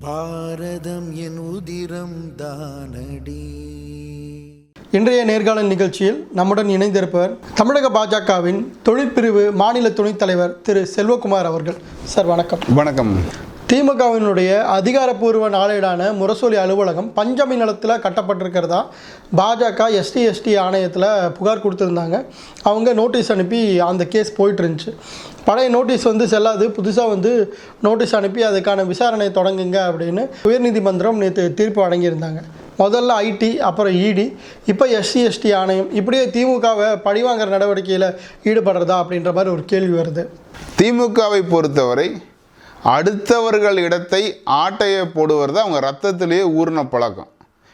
பாரதம் என் உதிரம் தானடி. இன்றைய நேர்காணல் நிகழ்ச்சியில் நம்முடன் இணைந்திருப்பவர் தமிழக பாஜகவின் தொழிற்பிரிவு மாநில துணைத் தலைவர் திரு செல்வகுமார் அவர்கள். சார் வணக்கம். வணக்கம். திமுகவினுடைய அதிகாரப்பூர்வ நாளேடான முரசொலி அலுவலகம் பஞ்சமி நிலத்தில் கட்டப்பட்டிருக்கிறதா? பாஜக எஸ்டி எஸ்டி ஆணையத்தில் புகார் கொடுத்துருந்தாங்க. அவங்க நோட்டீஸ் அனுப்பி அந்த கேஸ் போயிட்டு இருந்துச்சு பழைய நோட்டீஸ் வந்து செல்லாது புதுசாக வந்து நோட்டீஸ் அனுப்பி அதுக்கான விசாரணை தொடங்குங்க அப்படின்னு உயர்நீதிமன்றம் நேற்று தீர்ப்பு வழங்கியிருந்தாங்க. முதல்ல ஐடி அப்புறம் இடி இப்போ எஸ்சி எஸ்டி ஆணையம். இப்படியே திமுகவை பழிவாங்கிற நடவடிக்கையில் ஈடுபடுறதா அப்படின்ற மாதிரி ஒரு கேள்வி வருது. திமுகவை பொறுத்தவரை அடுத்தவர்கள் இடத்தை ஆட்டைய போடுவது அவங்க ரத்தத்திலேயே ஊறின பழக்கம்.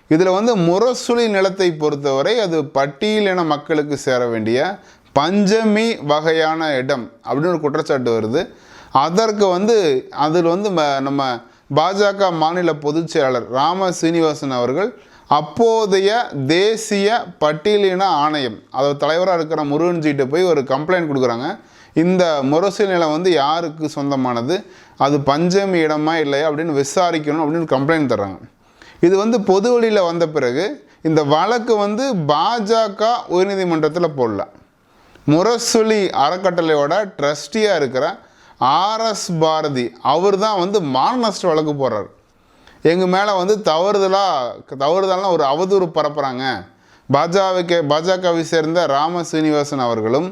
இதில் வந்து முரசொலி நிலத்தை பொறுத்தவரை அது பட்டியலின மக்களுக்கு சேர வேண்டிய பஞ்சமி வகையான இடம் அப்படின்னு ஒரு குற்றச்சாட்டு வருது. அதற்கு வந்து அதில் வந்து ம- நம்ம பாஜக மாநில பொதுச் செயலாளர் ராம சீனிவாசன் அவர்கள் அப்போதைய தேசிய பட்டியலின ஆணையம் அதாவது தலைவராக இருக்கிற முருகன்ஜிகிட்ட போய் ஒரு கம்ப்ளைண்ட் கொடுக்குறாங்க. இந்த முரசு நிலம் வந்து யாருக்கு சொந்தமானது? அது பஞ்சமி இடமா இல்லையா? அப்படின்னு விசாரிக்கணும் அப்படின்னு கம்ப்ளைண்ட் தர்றாங்க. இது வந்து பொது வழியில் வந்த பிறகு இந்த வழக்கு வந்து பாஜக உயர்நீதிமன்றத்தில் போடல. முரசொலி அறக்கட்டளையோட ட்ரஸ்டியாக இருக்கிற ஆர்எஸ் பாரதி அவர் தான் வந்து மானஸ்ட் வழக்கு போடுறார். எங்கள் மேலே வந்து தவறுதலாக தவறுதலான ஒரு அவதூறு பரப்புகிறாங்க பாஜகவுக்கு பாஜகவை சேர்ந்த ராம சீனிவாசன் அவர்களும்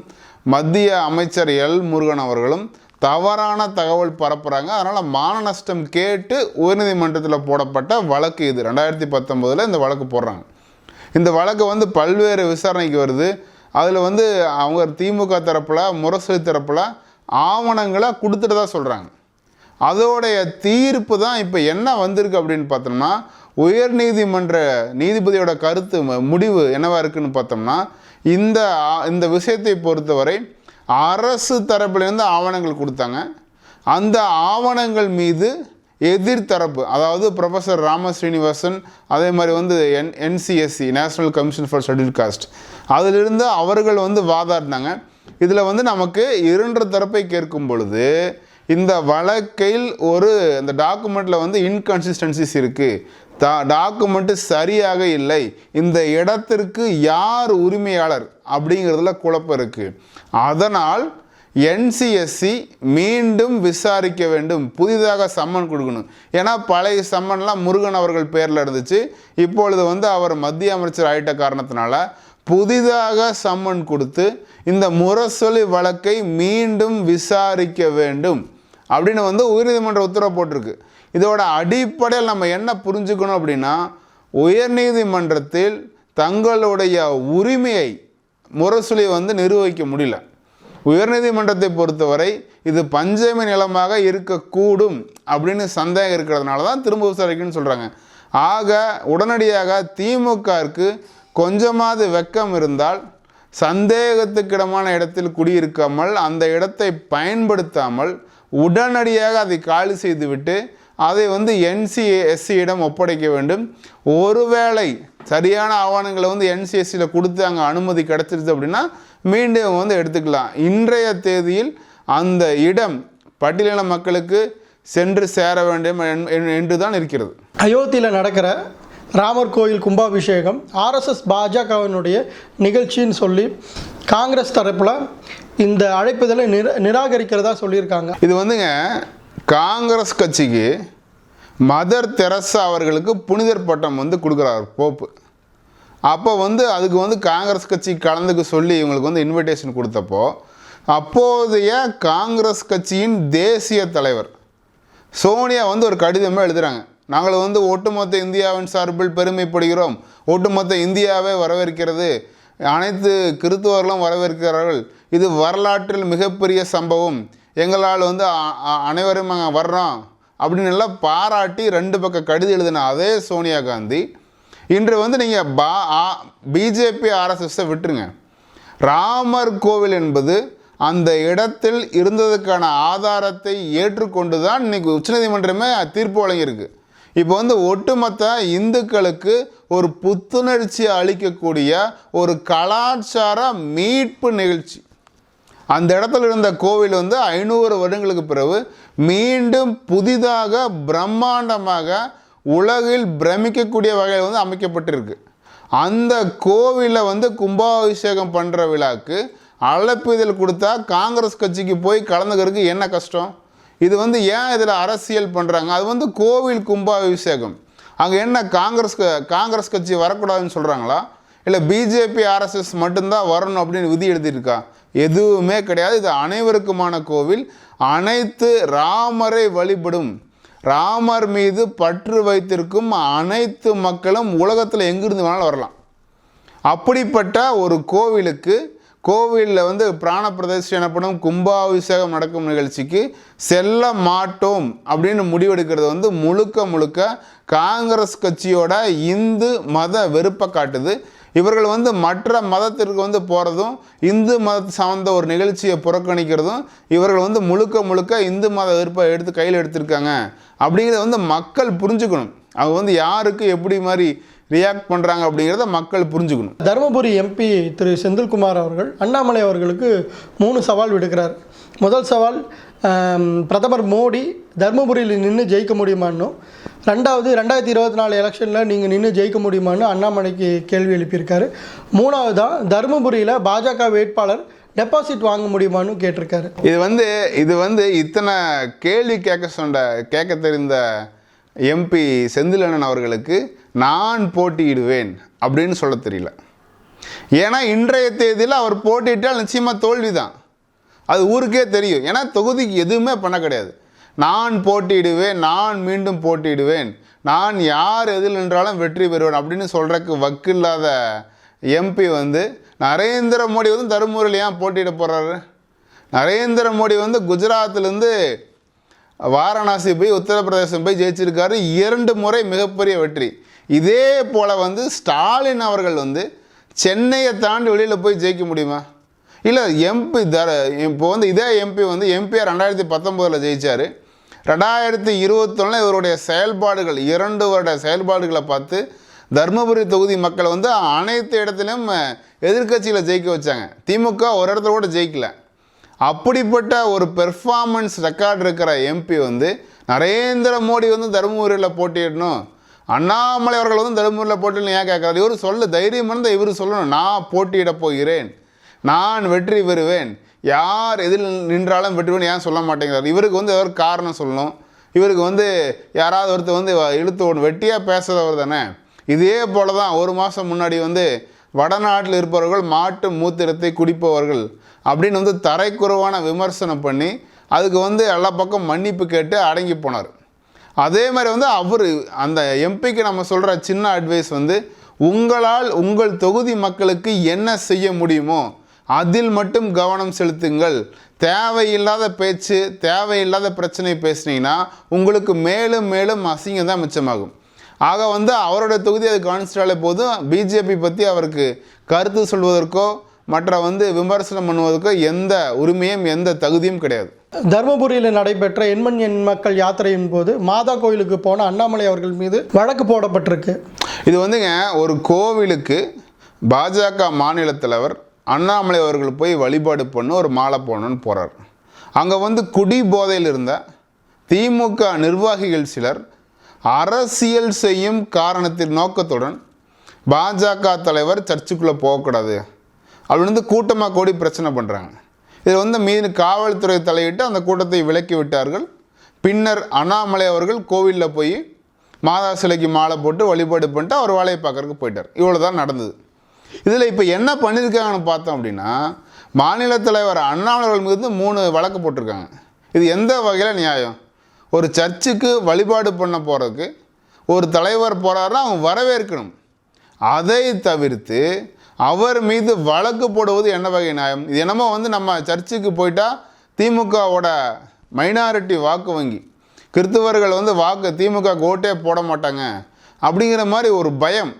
மத்திய அமைச்சர் எல். முருகன் அவர்களும் தவறான தகவல் பரப்புகிறாங்க அதனால் மான நஷ்டம் கேட்டு உயர்நீதிமன்றத்தில் போடப்பட்ட வழக்கு இது. ரெண்டாயிரத்தி பத்தொம்போதில் இந்த வழக்கு போடுறாங்க. இந்த வழக்கு வந்து பல்வேறு விசாரணைக்கு வருது. அதில் வந்து அவங்க திமுக தரப்பில் முரசொலி தரப்பில் ஆவணங்களை கொடுத்துட்டு தான் சொல்கிறாங்க அதோடைய தீர்ப்பு தான் இப்போ என்ன வந்திருக்கு அப்படின்னு பார்த்தோம்னா உயர்நீதிமன்ற நீதிபதியோட கருத்து முடிவு என்னவா இருக்குன்னு பார்த்தோம்னா இந்த இந்த விஷயத்தை பொறுத்தவரை அரசு தரப்பிலிருந்து ஆவணங்கள் கொடுத்தாங்க. அந்த ஆவணங்கள் மீது எதிர்த்தரப்பு அதாவது ப்ரொஃபஸர் ராம ஸ்ரீனிவாசன் அதே மாதிரி வந்து N NCSC national commission for scheduled caste அதிலிருந்து அவர்கள் வந்து வாதாடினாங்க. இதில் வந்து நமக்கு இரண்டு தரப்பை கேட்கும் பொழுது இந்த வழக்கில் ஒரு இந்த டாக்குமெண்ட்டில் வந்து இன்கன்சிஸ்டன்சிஸ் இருக்குது தா டாக்குமெண்ட்டு சரியாக இல்லை. இந்த இடத்திற்கு யார் உரிமையாளர் அப்படிங்கிறதுல குழப்பம் இருக்குது அதனால் என்சிஎஸ்சி மீண்டும் விசாரிக்க வேண்டும். புதிதாக சம்மன் கொடுக்கணும். ஏன்னா பழைய சம்மன்லாம் முருகன் அவர்கள் பேரில் இருந்துச்சு. இப்பொழுது வந்து அவர் மத்திய அமைச்சர் ஆயிட்ட காரணத்தினால புதிதாக சம்மன் கொடுத்து இந்த முரசொலி வழக்கை மீண்டும் விசாரிக்க வேண்டும் அப்படின்னு வந்து உயர்நீதிமன்ற உத்தரவு போட்டிருக்கு. இதோட அடிப்படையில் நம்ம என்ன புரிஞ்சுக்கணும் அப்படின்னா உயர்நீதிமன்றத்தில் தங்களுடைய உரிமையை முரசொலி வந்து நிர்வகிக்க முடியல. உயர்நீதிமன்றத்தை பொறுத்தவரை இது பஞ்சமி நிலமாக இருக்கக்கூடும் அப்படின்னு சந்தேகம் இருக்கிறதுனால தான் திரும்ப விசாரிக்கணும்னு சொல்கிறாங்க ஆக உடனடியாக திமுகவிற்கு கொஞ்சமாவது வெக்கம் இருந்தால் சந்தேகத்துக்கிடமான இடத்தில் குடியிருக்காமல் அந்த இடத்தை பயன்படுத்தாமல் உடனடியாக அதை காலி செய்துவிட்டு அதை வந்து என்சிஎஸ்சியிடம் ஒப்படைக்க வேண்டும். ஒருவேளை சரியான ஆவணங்களை வந்து என்சிஎஸ்சியில் கொடுத்து அங்கே அனுமதி கிடச்சிருச்சு அப்படின்னா மீண்டும் வந்து எடுத்துக்கலாம். இன்றைய தேதியில் அந்த இடம் பட்டியலின மக்களுக்கு சென்று சேர வேண்டும் என்- என்- என்று தான் இருக்கிறது. அயோத்தியில் நடக்கிற ராமர் கோயில் கும்பாபிஷேகம் ஆர்எஸ்எஸ் பாஜகவினுடைய நிகழ்ச்சின்னு சொல்லி காங்கிரஸ் தரப்பில் இந்த அழைப்புதலை நிர நிராகரிக்கிறதா சொல்லியிருக்காங்க. இது வந்துங்க காங்கிரஸ் கட்சிக்கு மதர் தெரசா அவர்களுக்கு புனிதர் பட்டம் வந்து கொடுக்குறாரு போப்பு. அப்போ வந்து அதுக்கு வந்து காங்கிரஸ் கட்சி கலந்துக்க சொல்லி இவங்களுக்கு வந்து இன்விடேஷன் கொடுத்தப்போ அப்போதைய காங்கிரஸ் கட்சியின் தேசிய தலைவர் சோனியா வந்து ஒரு கடிதமாக எழுதுகிறாங்க நாங்கள் வந்து ஒட்டுமொத்த இந்தியாவின் சார்பில் பெருமைப்படுகிறோம். ஒட்டுமொத்த இந்தியாவே வரவேற்கிறது. அனைத்து கிறித்துவர்களும் வரவேற்கிறார்கள். இது வரலாற்றில் மிகப்பெரிய சம்பவம். எங்களால் வந்து அ- அனைவரும் நாங்கள் வர்றோம் அப்படின்னு எல்லாம் பாராட்டி ரெண்டு பக்கம் கடிதம் எழுதின அதே சோனியா காந்தி இன்று வந்து நீங்கள் பா பிஜேபி ஆர்எஸ்எஸ்ஸை விட்டுருங்க. ராமர் கோவில் என்பது அந்த இடத்தில் இருந்ததுக்கான ஆதாரத்தை ஏற்றுக்கொண்டு தான் இன்னைக்கு உச்சநீதிமன்றமே தீர்ப்பு வழங்கியிருக்கு. இப்போ வந்து ஒட்டுமொத்த இந்துக்களுக்கு ஒரு புத்துணர்ச்சி அளிக்கக்கூடிய ஒரு கலாச்சார மீட்பு நிகழ்ச்சி. அந்த இடத்துல இருந்த கோவில் வந்து ஐநூறு வருடங்களுக்கு பிறகு மீண்டும் புதிதாக பிரம்மாண்டமாக உலகில் பிரமிக்கக்கூடிய வகையில் வந்து அமைக்கப்பட்டிருக்கு. அந்த கோவிலில் வந்து கும்பாபிஷேகம் பண்ணுற விழாக்கு அழைப்பிதழ் கொடுத்தா காங்கிரஸ் கட்சிக்கு போய் கலந்துக்கிறதுக்கு என்ன கஷ்டம்? இது வந்து ஏன் இதில் அரசியல் பண்ணுறாங்க அது வந்து கோவில் கும்பாபிஷேகம். அங்கே என்ன காங்கிரஸ் க- காங்கிரஸ் கட்சி வரக்கூடாதுன்னு சொல்கிறாங்களா இல்லை பிஜேபி ஆர்எஸ்எஸ் மட்டும்தான் வரணும் அப்படின்னு விதி எழுதியிருக்கா? எதுவுமே கிடையாது. இது அனைவருக்குமான கோவில். அனைத்து ராமரை வழிபடும். ராமர் மீது பற்று வைத்திருக்கும் அனைத்து மக்களும் உலகத்தில் எங்கிருந்து வேணாலும் வரலாம். அப்படிப்பட்ட ஒரு கோவிலுக்கு கோவிலில் வந்து பிராண பிரதிஷ்டை எனப்படும் கும்பாபிஷேகம் நடக்கும் நிகழ்ச்சிக்கு செல்ல மாட்டோம் அப்படின்னு முடிவெடுக்கிறது வந்து முழுக்க முழுக்க காங்கிரஸ் கட்சியோட இந்து மத வெறுப்பை காட்டுது. இவர்கள் வந்து மற்ற மதத்திற்கு வந்து போகிறதும் இந்து மத சார்ந்த ஒரு நிகழ்ச்சியை புறக்கணிக்கிறதும் இவர்கள் வந்து முழுக்க முழுக்க இந்து மத வெறுப்பை எடுத்து கையில் எடுத்திருக்காங்க. அப்படிங்கிறத வந்து மக்கள் புரிஞ்சுக்கணும். அவங்க வந்து யாருக்கு எப்படி மாதிரி ரியாக்ட் பண்ணுறாங்க அப்படிங்கிறத மக்கள் புரிஞ்சுக்கணும். தருமபுரி எம்பி திரு செந்தில்குமார் அவர்கள் அண்ணாமலை அவர்களுக்கு மூணு சவால் விடுக்கிறார். முதல் சவால் பிரதமர் மோடி தருமபுரியில் நின்று ஜெயிக்க முடியுமான்னு. ரெண்டாவது ரெண்டாயிரத்தி இருபத்தி நாலு எலெக்ஷனில் நீங்கள் நின்று ஜெயிக்க முடியுமான்னு அண்ணாமலைக்கு கேள்வி எழுப்பியிருக்காரு. மூணாவது தான் தருமபுரியில் பாஜக வேட்பாளர் டெபாசிட் வாங்க முடியுமான்னு கேட்டிருக்காரு. இது வந்து இது வந்து இத்தனை கேள்வி கேட்க சொன்ன கேட்க தெரிந்த எம்பி செந்திலண்ணன் அவர்களுக்கு நான் போட்டியிடுவேன் அப்படின்னு சொல்ல தெரியல. ஏன்னா இன்றைய தேதியில் அவர் போட்டியிட்டால் நிச்சயமாக தோல்வி தான் அது ஊருக்கே தெரியும். ஏன்னா தொகுதிக்கு எதுவுமே பண்ண கிடையாது. நான் போட்டியிடுவேன் நான் மீண்டும் போட்டியிடுவேன். நான் யார் எதில் நின்றாலும் வெற்றி பெறுவேன் அப்படின்னு சொல்கிறக்கு வக்கில்லாத எம்பி வந்து நரேந்திர மோடி வந்து தருமபுரியில் ஏன் போட்டியிட போகிறாரு நரேந்திர மோடி வந்து குஜராத்லேருந்து வாரணாசி போய் உத்தரப்பிரதேசம் போய் ஜெயிச்சிருக்காரு. இரண்டு முறை மிகப்பெரிய வெற்றி. இதே போல் வந்து ஸ்டாலின் அவர்கள் வந்து சென்னையை தாண்டி வெளியில் போய் ஜெயிக்க முடியுமா? இல்லை எம்பி தர இப்போ வந்து இதே எம்பி வந்து எம்பிஆர் ரெண்டாயிரத்தி பத்தொம்போதில் ஜெயிச்சார். ரெண்டாயிரத்தி இருபத்தொன்னில் இவருடைய செயல்பாடுகள் இரண்டு வருட செயல்பாடுகளை பார்த்து தருமபுரி தொகுதி மக்கள் வந்து அனைத்து இடத்துலையும் எதிர்கட்சியில் ஜெயிக்க வச்சாங்க. திமுக ஒரு இடத்துல கூட ஜெயிக்கல. அப்படிப்பட்ட ஒரு பெர்ஃபார்மன்ஸ் ரெக்கார்ட் இருக்கிற எம்பி வந்து நரேந்திர மோடி வந்து தருமபுரியில் போட்டியிடணும். அண்ணாமலை அவர்கள் வந்து தருமபுரியில் போட்டியிடணும் ஏன் கேட்குறாரு? இவர் சொல்ல தைரியம் இருந்தால் இவர் சொல்லணும். நான் போட்டியிடப் போகிறேன். நான் வெற்றி பெறுவேன். யார் எதில் நின்றாலும் வெற்றுவேன் ஏன் சொல்ல மாட்டேங்கிறார்? இவருக்கு வந்து ஒரு காரணம் சொல்லணும். இவருக்கு வந்து யாராவது ஒருத்தர் வந்து இழுத்து ஒன்று வெட்டியாக பேசுகிறவர் தானே. இதே போல தான் ஒரு மாதம் முன்னாடி வந்து வடநாட்டில் இருப்பவர்கள் மாட்டு மூத்திரத்தை குடிப்பவர்கள் அப்படின்னு வந்து தரைக்குறவான விமர்சனம் பண்ணி அதுக்கு வந்து எல்லா பக்கம் மன்னிப்பு கேட்டு அடங்கி போனார். அதே மாதிரி வந்து அவர் அந்த எம்பிக்கு நம்ம சொல்கிற சின்ன அட்வைஸ் வந்து உங்களால் உங்கள் தொகுதி மக்களுக்கு என்ன செய்ய முடியுமோ அதில் மட்டும் கவனம் செலுத்துங்கள். தேவையில்லாத பேச்சு தேவையில்லாத பிரச்சனை பேசுனீங்கன்னா உங்களுக்கு மேலும் மேலும் அசிங்கம் தான் மிச்சமாகும். ஆக வந்து அவரோட தொகுதி அது கவனிச்சிட்டாலே போதும். பிஜேபி பற்றி அவருக்கு கருத்து சொல்வதற்கோ மற்ற வந்து விமர்சனம் பண்ணுவதற்கோ எந்த உரிமையும் எந்த தகுதியும் கிடையாது. தருமபுரியில் நடைபெற்ற எண்மண் எண் மக்கள் யாத்திரையின் போது மாதா கோயிலுக்கு போன அண்ணாமலை அவர்கள் மீது வழக்கு போடப்பட்டிருக்கு. இது வந்துங்க ஒரு கோவிலுக்கு பாஜக மாநில தலைவர் அண்ணாமலை அவர்கள் போய் வழிபாடு பண்ண ஒரு மாலை போடணும்னு போகிறார் அங்கே வந்து குடி போதையில் இருந்த திமுக நிர்வாகிகள் சிலர் அரசியல் செய்யும் காரணத்தின் நோக்கத்துடன் பாஜக தலைவர் சர்ச்சுக்குள்ளே போகக்கூடாது அப்படின்னு வந்து கூட்டமாக கூடி பிரச்சனை பண்ணுறாங்க இதில் வந்து மீது காவல்துறை தலையிட்டு அந்த கூட்டத்தை விலக்கி விட்டார்கள். பின்னர் அண்ணாமலை அவர்கள் கோவிலில் போய் மாதா சிலைக்கு மாலை போட்டு வழிபாடு பண்ணிட்டு அவர் வேலையை பார்க்கறதுக்கு போயிட்டார். இவ்வளோ தான் நடந்தது. இதில் இப்போ என்ன பண்ணியிருக்காங்கன்னு பார்த்தோம் அப்படின்னா மாநில தலைவர் அண்ணாமலை மீது மூணு வழக்கு போட்டிருக்காங்க. இது எந்த வகையில் நியாயம்? ஒரு சர்ச்சுக்கு வழிபாடு பண்ண போகிறதுக்கு ஒரு தலைவர் போகிறாருன்னா அவங்க வரவேற்கணும். அதை தவிர்த்து அவர் மீது வழக்கு போடுவது என்ன வகை நியாயம்? இது என்னமோ வந்து நம்ம சர்ச்சுக்கு போயிட்டால் திமுகவோட மைனாரிட்டி வாக்கு வங்கி. கிறிஸ்துவர்கள் வந்து வாக்கு திமுக ஓட்டே போட மாட்டாங்க. அப்படிங்கிற மாதிரி ஒரு பயம்.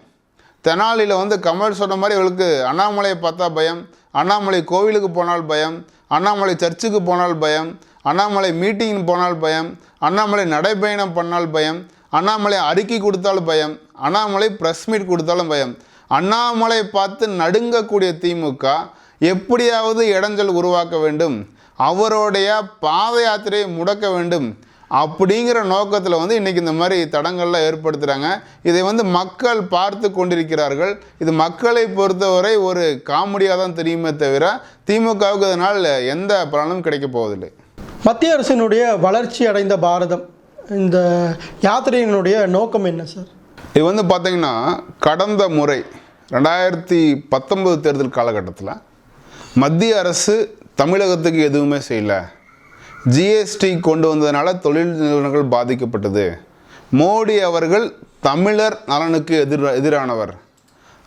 தெனாலியில் வந்து கமல் சொன்ன மாதிரி இவளுக்கு அண்ணாமலையை பார்த்தா பயம் அண்ணாமலை கோவிலுக்கு போனால் பயம் அண்ணாமலை சர்ச்சுக்கு போனால் பயம் அண்ணாமலை மீட்டிங் போனால் பயம் அண்ணாமலை நடைப்பயணம் பண்ணால் பயம் அண்ணாமலை அறிக்கை கொடுத்தாலும் பயம் அண்ணாமலை ப்ரெஸ் மீட் கொடுத்தாலும் பயம். அண்ணாமலை பார்த்து நடுங்கக்கூடிய திமுக எப்படியாவது இடைஞ்சல் உருவாக்க வேண்டும். அவருடைய பாத யாத்திரையை முடக்க வேண்டும். அப்படிங்கிற நோக்கத்தில் வந்து இன்றைக்கி இந்த மாதிரி தடங்கள்லாம் ஏற்படுத்துகிறாங்க இதை வந்து மக்கள் பார்த்து கொண்டிருக்கிறார்கள். இது மக்களை பொறுத்தவரை ஒரு காமெடியாக தான் தெரியுமே தவிர திமுகவுக்கு இதனால் எந்த பலனும் கிடைக்க போவதில்லை. மத்திய அரசினுடைய வளர்ச்சி அடைந்த பாரதம் இந்த யாத்திரையினுடைய நோக்கம் என்ன சார்? இது வந்து பார்த்தீங்கன்னா கடந்த முறை ரெண்டாயிரத்தி பத்தொன்பது தேர்தல் காலகட்டத்தில் மத்திய அரசு தமிழகத்துக்கு எதுவுமே செய்யலை. ஜிஎஸ்டி கொண்டு வந்ததுனால தொழில் நிறுவனங்கள் பாதிக்கப்பட்டது. மோடி அவர்கள் தமிழர் நலனுக்கு எதிர் எதிரானவர்.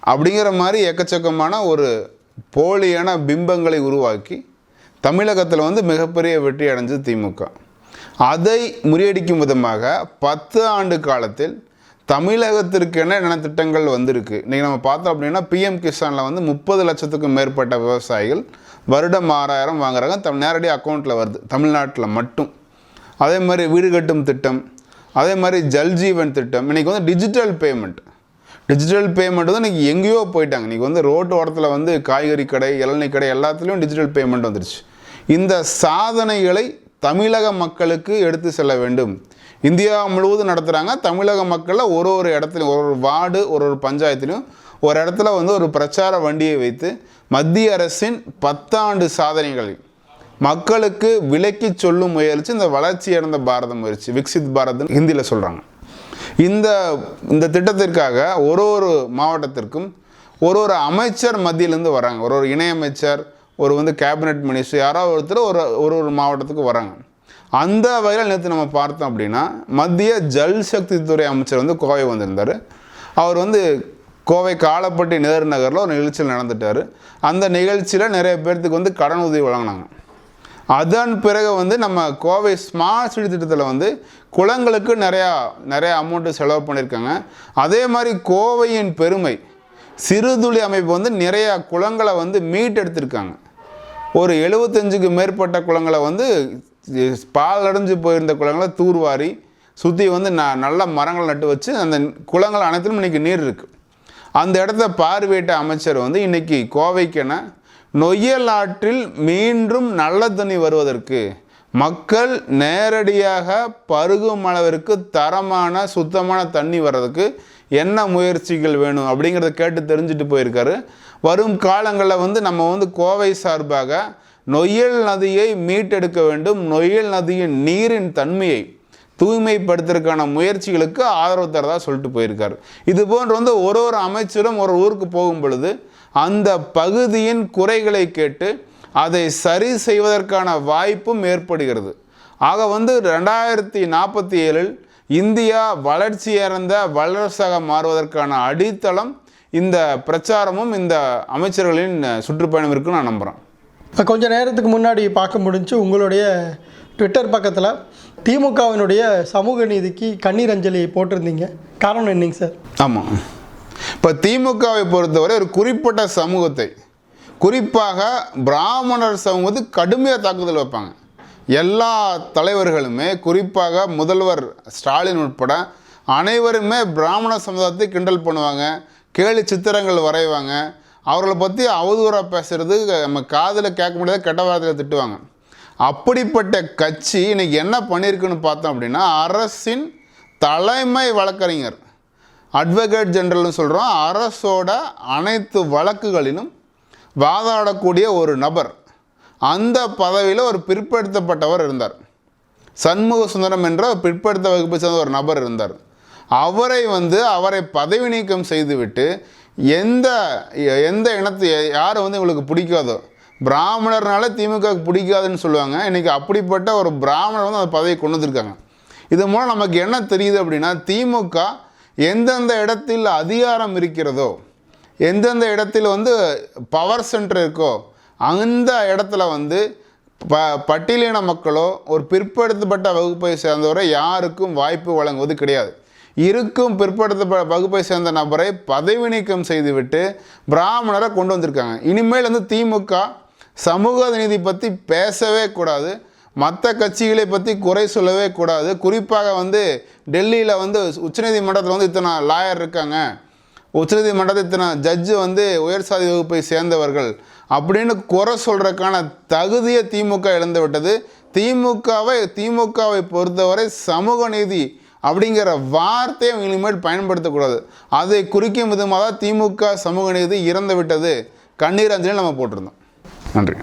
அப்படிங்கிற மாதிரி எக்கச்சக்கமான ஒரு போலியான பிம்பங்களை உருவாக்கி தமிழகத்தில் வந்து மிகப்பெரிய வெற்றி அடைஞ்சது திமுக அதை முறியடிக்கும் விதமாக பத்து ஆண்டு காலத்தில் தமிழகத்திற்கென என்னென்ன திட்டங்கள் வந்திருக்கு? இன்றைக்கி நம்ம பார்த்தோம் அப்படின்னா பிஎம் கிசானில் வந்து முப்பது லட்சத்துக்கும் மேற்பட்ட விவசாயிகள் வருடம் ஆறாயிரம் வாங்குறாங்க. தம் நேரடி அக்கௌண்ட்டில் வருது. தமிழ்நாட்டில் மட்டும். அதே மாதிரி வீடு கட்டும் திட்டம் அதே மாதிரி ஜல்ஜீவன் திட்டம். இன்றைக்கி வந்து டிஜிட்டல் பேமெண்ட் டிஜிட்டல் பேமெண்ட் வந்து இன்றைக்கி எங்கேயோ போயிட்டாங்க. இன்றைக்கி வந்து ரோட்டு ஓரத்தில் வந்து காய்கறி கடை இளநீ கடை எல்லாத்துலேயும் டிஜிட்டல் பேமெண்ட் வந்துருச்சு. இந்த சாதனைகளை தமிழக மக்களுக்கு எடுத்து செல்ல வேண்டும். இந்தியா முழுவதும் நடத்துகிறாங்க தமிழக மக்களில் ஒரு ஒரு இடத்துலையும் ஒரு ஒரு வார்டு ஒரு ஒரு பஞ்சாயத்துலையும் ஒரு இடத்துல வந்து ஒரு பிரச்சார வண்டியை வைத்து மத்திய அரசின் பத்தாண்டு சாதனைகளை மக்களுக்கு விலக்கி சொல்லும் முயற்சி இந்த வளர்ச்சி அடைந்த பாரதம் முயற்சி விக்சித் பாரத்னு ஹிந்தியில் சொல்கிறாங்க இந்த இந்த திட்டத்திற்காக ஒரு ஒரு மாவட்டத்திற்கும் ஒரு ஒரு அமைச்சர் மத்தியிலேருந்து வராங்க. ஒரு ஒரு இணையமைச்சர் ஒரு வந்து கேபினெட் மினிஸ்டர் யாராவது ஒருத்தர் ஒரு ஒரு ஒரு மாவட்டத்துக்கு வராங்க. அந்த வகையில் நேற்று நம்ம பார்த்தோம் அப்படின்னா மத்திய ஜல் சக்தி துறை அமைச்சர் வந்து கோவை வந்திருந்தார். அவர் வந்து கோவை காலப்பட்டி நேரு நகரில் ஒரு நிகழ்ச்சியில் நடந்துட்டார். அந்த நிகழ்ச்சியில் நிறைய பேர்த்துக்கு வந்து கடன் உதவி வழங்கினாங்க. அதன் பிறகு வந்து நம்ம கோவை ஸ்மார்ட் சிட்டி திட்டத்தில் வந்து குளங்களுக்கு நிறையா நிறையா அமௌண்ட்டு செலவு பண்ணியிருக்காங்க. அதே மாதிரி கோவையின் பெருமை சிறுதுளி அமைப்பு வந்து நிறையா குளங்களை வந்து மீட்டெடுத்திருக்காங்க. ஒரு எழுபத்தஞ்சுக்கு மேற்பட்ட குளங்களை வந்து பால் அடைஞ்சு போயிருந்த குளங்களை தூர்வாரி சுற்றி வந்து ந நல்ல மரங்கள் நட்டு வச்சு அந்த குளங்கள் அனைத்திலும் இன்றைக்கி நீர் இருக்குது அந்த இடத்த பார்வையிட்ட அமைச்சர் வந்து இன்றைக்கி கோவைக்கென நொய்யல் ஆற்றில் மீண்டும் நல்ல தண்ணி வருவதற்கு மக்கள் நேரடியாக பருகும் அளவிற்கு தரமான சுத்தமான தண்ணி வர்றதுக்கு என்ன முயற்சிகள் வேணும் அப்படிங்கிறத கேட்டு தெரிஞ்சுட்டு போயிருக்காரு. வரும் காலங்களில் வந்து நம்ம வந்து கோவை சார்பாக நொய்யல் நதியை மீட்டெடுக்க வேண்டும். நொய்யல் நதியின் நீரின் தன்மையை தூய்மைப்படுத்துறதுக்கான முயற்சிகளுக்கு ஆதரவு தரதாக சொல்லிட்டு போயிருக்கார். இது போன்று வந்து ஒரு ஒரு அமைச்சரும் ஒரு ஊருக்கு போகும் பொழுது அந்த பகுதியின் குறைகளை கேட்டு அதை சரி செய்வதற்கான வாய்ப்பும் ஏற்படுகிறது. ஆக வந்து ரெண்டாயிரத்தி நாற்பத்தி ஏழில் இந்தியா வளர்ச்சி இறந்த வல்லரசாக மாறுவதற்கான அடித்தளம் இந்த பிரச்சாரமும் இந்த அமைச்சர்களின் சுற்றுப்பயணம் இருக்குன்னு நான் நம்புகிறேன் கொஞ்ச நேரத்துக்கு முன்னாடி பார்க்க முடிஞ்சு உங்களுடைய ட்விட்டர் பக்கத்தில் திமுகவினுடைய சமூக நீதிக்கு கண்ணீர் அஞ்சலி போட்டிருந்தீங்க. காரணம் என்னங்க சார்? ஆமாம் இப்போ திமுகவை பொறுத்தவரை ஒரு குறிப்பிட்ட சமூகத்தை குறிப்பாக பிராமணர் சமூகத்து கடுமையாக தாக்குதல் வைப்பாங்க. எல்லா தலைவர்களுமே குறிப்பாக முதல்வர் ஸ்டாலின் உட்பட அனைவருமே பிராமண சமுதாயத்தை கிண்டல் பண்ணுவாங்க. கேலி சித்திரங்கள் வரைவாங்க. அவர்களை பற்றி அவதூறாக பேசுகிறது நம்ம காதில் கேட்க முடியாத கெட்ட வார்த்தையில் திட்டுவாங்க. அப்படிப்பட்ட கட்சி இன்னைக்கு என்ன பண்ணியிருக்குன்னு பார்த்தோம் அப்படின்னா அரசின் தலைமை வழக்கறிஞர் அட்வொகேட் ஜெனரல்னு சொல்கிறோம் அரசோட அனைத்து வழக்குகளிலும் வாதாடக்கூடிய ஒரு நபர். அந்த பதவியில் ஒரு பிற்படுத்தப்பட்டவர் இருந்தார். சண்முக சுந்தரம் என்ற பிற்படுத்த வகுப்பை சேர்ந்த ஒரு நபர் இருந்தார். அவரை வந்து அவரை பதவி நீக்கம் செய்துவிட்டு எந்த எந்த இனத்தை யாரை வந்து இவங்களுக்கு பிடிக்காதோ. பிராமணர்னால திமுக பிடிக்காதுன்னு சொல்லுவாங்க. இன்றைக்கி அப்படிப்பட்ட ஒரு பிராமணர் வந்து அந்த பதவியை கொண்டு வந்திருக்காங்க. இது மூலம் நமக்கு என்ன தெரியுது அப்படின்னா திமுக எந்தெந்த இடத்தில் அதிகாரம் இருக்கிறதோ எந்தெந்த இடத்தில் வந்து பவர் சென்டர் இருக்கோ அந்த இடத்துல வந்து ப பட்டியலின மக்களோ ஒரு பிற்படுத்தப்பட்ட வகுப்பை சேர்ந்தவரை யாருக்கும் வாய்ப்பு வழங்குவது கிடையாது. இருக்கும் பிற்படுத்த வகுப்பை சேர்ந்த நபரை பதவி நீக்கம் செய்துவிட்டு பிராமணரை கொண்டு வந்திருக்காங்க. இனிமேல் வந்து திமுக சமூக நீதி பற்றி பேசவே கூடாது. மற்ற கட்சிகளை பற்றி குறை சொல்லவே கூடாது. குறிப்பாக வந்து டெல்லியில் வந்து உச்சநீதிமன்றத்தில் வந்து இத்தனை லாயர் இருக்காங்க. உச்சநீதிமன்றத்தில் இத்தனை ஜட்ஜு வந்து உயர் சாதி வகுப்பை சேர்ந்தவர்கள் அப்படின்னு குறை சொல்கிறதுக்கான தகுதியை திமுக இழந்து விட்டது திமுகவை திமுகவை பொறுத்தவரை சமூக நீதி அப்படிங்கிற வார்த்தையை அவங்க இனிமேல் பயன்படுத்தக்கூடாது. அதை குறிக்கும் விதமாக தான் திமுக சமூக நீதி இறந்து விட்டது கண்ணீர் அஞ்சலி நம்ம போட்டிருந்தோம். நன்றி.